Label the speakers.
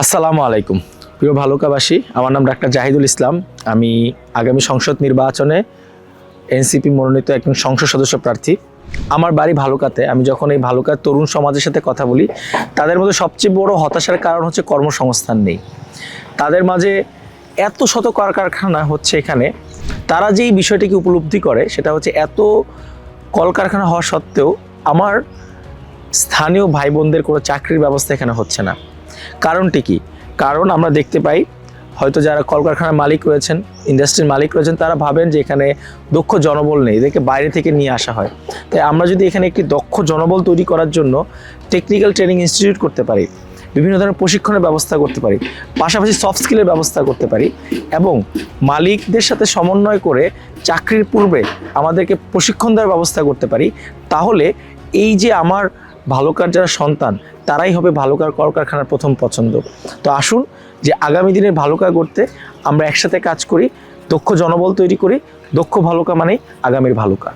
Speaker 1: আসসালামু আলাইকুম। প্রিয় ভালুকাবাসী, আমার নাম ডাক্তার জাহিদুল ইসলাম। আমি আগামী সংসদ নির্বাচনে এনসিপি মনোনীত একজন সংসদ সদস্য প্রার্থী। আমার বাড়ি ভালুকাতে, আমি যখন এই ভালুকার তরুণ সমাজের সাথে কথা বলি, তাদের মধ্যে সবচেয়ে বড় হতাশার কারণ হচ্ছে কর্মসংস্থান নেই। তাদের মাঝে এত শত কলকারখানা হচ্ছে এখানে। তারা যেই বিষয়টিকে উপলব্ধি করে, সেটা হচ্ছে এত কলকারখানা হওয়া সত্ত্বেও আমার স্থানীয় ভাই বোনদের কোনো চাকরির ব্যবস্থা এখানে হচ্ছে না। কারণটি কি? কারণ আমরা দেখতে পাই, হয়তো যারা কলকারখানার মালিক রয়েছেন, ইন্ডাস্ট্রির মালিক রয়েছেন, তারা ভাবেন যে এখানে দক্ষ জনবল নেই, এদেরকে বাইরে থেকে নিয়ে আসা হয়। তাই আমরা যদি এখানে একটি দক্ষ জনবল তৈরি করার জন্য টেকনিক্যাল ট্রেনিং ইনস্টিটিউট করতে পারি, বিভিন্ন ধরনের প্রশিক্ষণের ব্যবস্থা করতে পারি, পাশাপাশি সফট স্কিলের ব্যবস্থা করতে পারি এবং মালিকদের সাথে সমন্বয় করে চাকরির পূর্বে আমাদেরকে প্রশিক্ষণ দেওয়ার ব্যবস্থা করতে পারি, তাহলে এই যে আমার ভালোকার যারা সন্তান, তারাই হবে ভালোকার কলকারখানার প্রথম পছন্দ। তো আসুন যে আগামী দিনের ভালোকা করতে আমরা একসাথে কাজ করি, দক্ষ জনবল তৈরি করি, দক্ষ ভালোকা মানেই আগামীর ভালোকা।